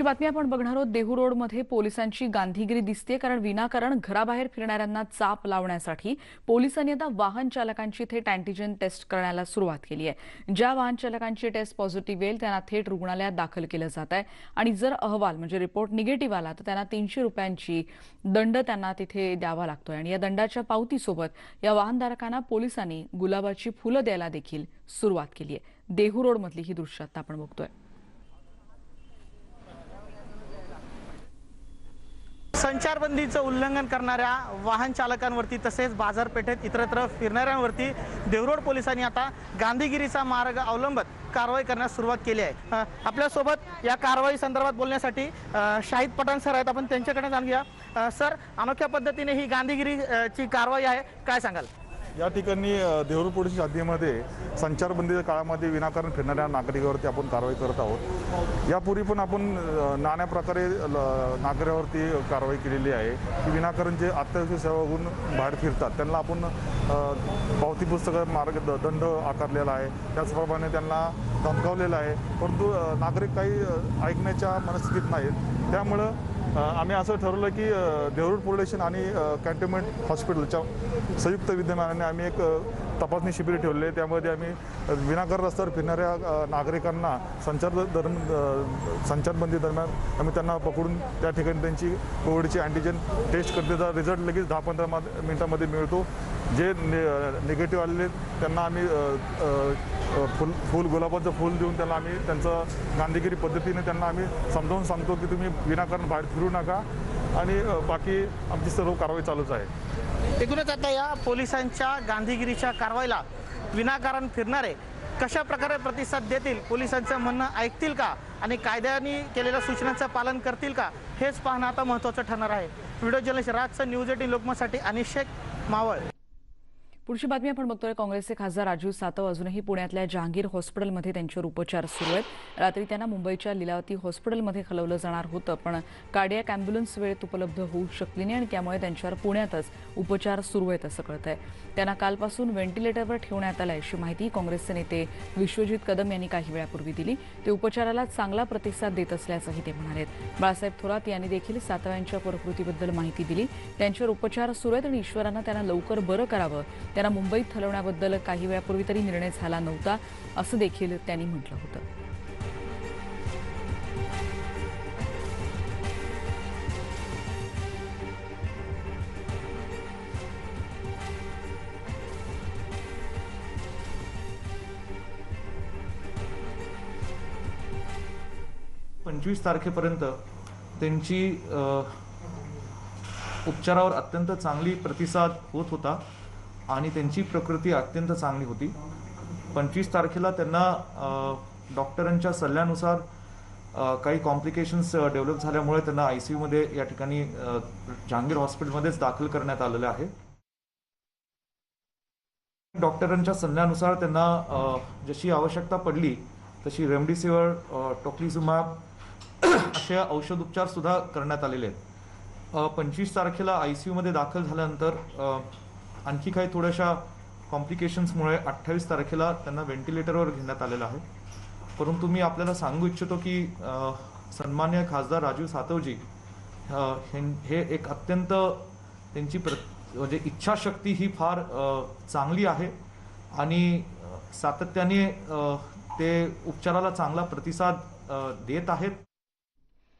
ही बातमी आपण बघणार आहोत. देहू रोडमध्ये पोलिसांची गांधीगिरी दिसते कारण विनाकारण घराबाहेर फिरणाऱ्यांना चाप लावण्यासाठी पोलिसांनी आता वाहन चालकांची थेट अँटीजेन टेस्ट करण्याला सुरुवात केली आहे. ज्या वाहन चालकांची टेस्ट पॉझिटिव्ह येईल त्यांना थेट रुग्णालयात दाखल केलं जात आहे. आणि जर अहवाल म्हणजे रिपोर्ट निगेटिव्ह आला तर त्यांना तीनशे रुपयांची दंड त्यांना तिथे द्यावा लागतोय. आणि या दंडाच्या पावतीसोबत या वाहनधारकांना पोलिसांनी गुलाबाची फुलं द्यायला देखील सुरुवात केली आहे. देहू रोडमधली ही दृश्य आता आपण बघतोय. संचारबंदीचं उल्लंघन करणाऱ्या वाहन चालकांवरती तसेच बाजारपेठेत इतरत्र फिरणाऱ्यांवरती देवरोड पोलिसांनी आता गांधीगिरीचा मार्ग अवलंबत कारवाई करण्यास सुरुवात केली आहे. आपल्यासोबत या कारवाई संदर्भात बोलण्यासाठी शाहिद पठाण सर आहेत. आपण त्यांच्याकडे जाणून घ्या सर अनोख्या पद्धतीने ही गांधीगिरीची कारवाई आहे. काय सांगाल? या ठिकाणी अ, पोलीस हद्दीमध्ये संचारबंदीच्या काळामध्ये विनाकारण फिरणाऱ्या नागरिकावरती आपण कारवाई करत आहोत. यापूर्वी पण आपण नाण्या प्रकारे ल- नागरिकावरती कारवाई केलेली आहे की विनाकारण जे अत्यावश्यक सेवा होऊन बाहेर फिरतात त्यांना आपण पावती पुस्तकं मार्ग द- दंड आकारलेला आहे. त्याचप्रमाणे त्यांना धमकावलेलं आहे. परंतु नागरिक काही ऐकण्याच्या मनस्थितीत नाहीत. त्यामुळं आम्ही असं ठरवलं की अ, देवरूड स्टेशन आणि कॅन्टोन्मेंट हॉस्पिटलच्या संयुक्त विद्यमानाने आम्ही एक तपासणी शिबिर ठेवले त्यामध्ये आम्ही विनाकार रस्त्यावर फिरणाऱ्या नागरिकांना संचार दरम्यान संचारबंदी दरम्यान आम्ही त्यांना पकडून त्या ठिकाणी त्यांची कोविडची अँटीजेन टेस्ट करते. रिझल्ट लगेच दहा पंधरा मिनिटामध्ये मिळतो. जे निगेटिव्ह आलेले त्यांना आम्ही फुल फुल गुलाबाचं फुल देऊन त्यांना आम्ही त्यांचं गांधीगिरी पद्धतीने त्यांना आम्ही समजावून सांगतो की तुम्ही विनाकारण बाहेर फिरू नका. आणि बाकी आमची सर्व कारवाई चालूच आहे. एकूणच आता या पोलिसांच्या गांधीगिरीच्या कारवाईला. विनाकारण फिरणारे कशा प्रकारे प्रतिसाद देतील? पोलिसांचं म्हणणं ऐकतील का? आणि कायद्याने केलेल्या सूचनांचं पालन करतील का? हेच पाहणं आता महत्त्वाचं ठरणार आहे. व्हिडिओ जर्नलिस्ट राजचं न्यूज एटीन लोकमतसाठी अनिशेक मावळ. पुढची बातमी आपण बघतोय काँग्रेसचे खासदार राजीव सातव अजूनही पुण्यातल्या जहांगीर हॉस्पिटलमध्ये त्यांच्यावर उपचार सुरू आहेत. रात्री त्यांना मुंबईच्या लिलावती हॉस्पिटलमध्ये हलवलं जाणार होतं पण कार्डियाक अँब्युलन्स वेळेत उपलब्ध होऊ शकली नाही आणि त्यामुळे त्यांच्यावर पुण्यातच उपचार सुरू आहेत असं कळतंय. त्यांना कालपासून व्हेंटिलेटरवर ठेवण्यात आलं अशी माहिती काँग्रेसचे नेते विश्वजित कदम यांनी काही वेळापूर्वी दिली. ते उपचाराला चांगला प्रतिसाद देत असल्याचंही ते म्हणाले बाळासाहेब थोरात यांनी देखील सातव यांच्या प्रकृतीबद्दल माहिती दिली. त्यांच्यावर उपचार सुरू आहेत आणि ईश्वरानं त्यांना लवकर बरं करावं त्यांना मुंबईत हलवण्याबद्दल काही वेळापूर्वी तरी निर्णय झाला नव्हता असं देखील त्यांनी म्हटलं होतं. पंचवीस तारखेपर्यंत त्यांची उपचारावर अत्यंत चांगली प्रतिसाद होत होता. आणि त्यांची प्रकृती अत्यंत चांगली होती. पंचवीस तारखेला त्यांना डॉक्टरांच्या सल्ल्यानुसार काही कॉम्प्लिकेशन्स डेव्हलप झाल्यामुळे त्यांना आय सी यूमध्ये या ठिकाणी जहांगीर हॉस्पिटलमध्येच दाखल करण्यात आलेलं आहे. डॉक्टरांच्या सल्ल्यानुसार त्यांना जशी आवश्यकता पडली तशी रेमडेसिवीर अ, टोक्लिझुमॅब असे औषधोपचार सुद्धा करण्यात आलेले आहेत. पंचवीस तारखेला आय सी यूमध्ये दाखल झाल्यानंतर आणखी काही थोड्याशा कॉम्प्लिकेशन्समुळे अठ्ठावीस तारखेला त्यांना व्हेंटिलेटरवर घेण्यात आलेलं आहे. परंतु मी आपल्याला सांगू इच्छितो की सन्मान्य खासदार राजीव सातवजी हे एक अत्यंत त्यांची प्र म्हणजे इच्छाशक्ती ही फार चांगली आहे. आणि सातत्याने ते उपचाराला चांगला प्रतिसाद देत आहेत.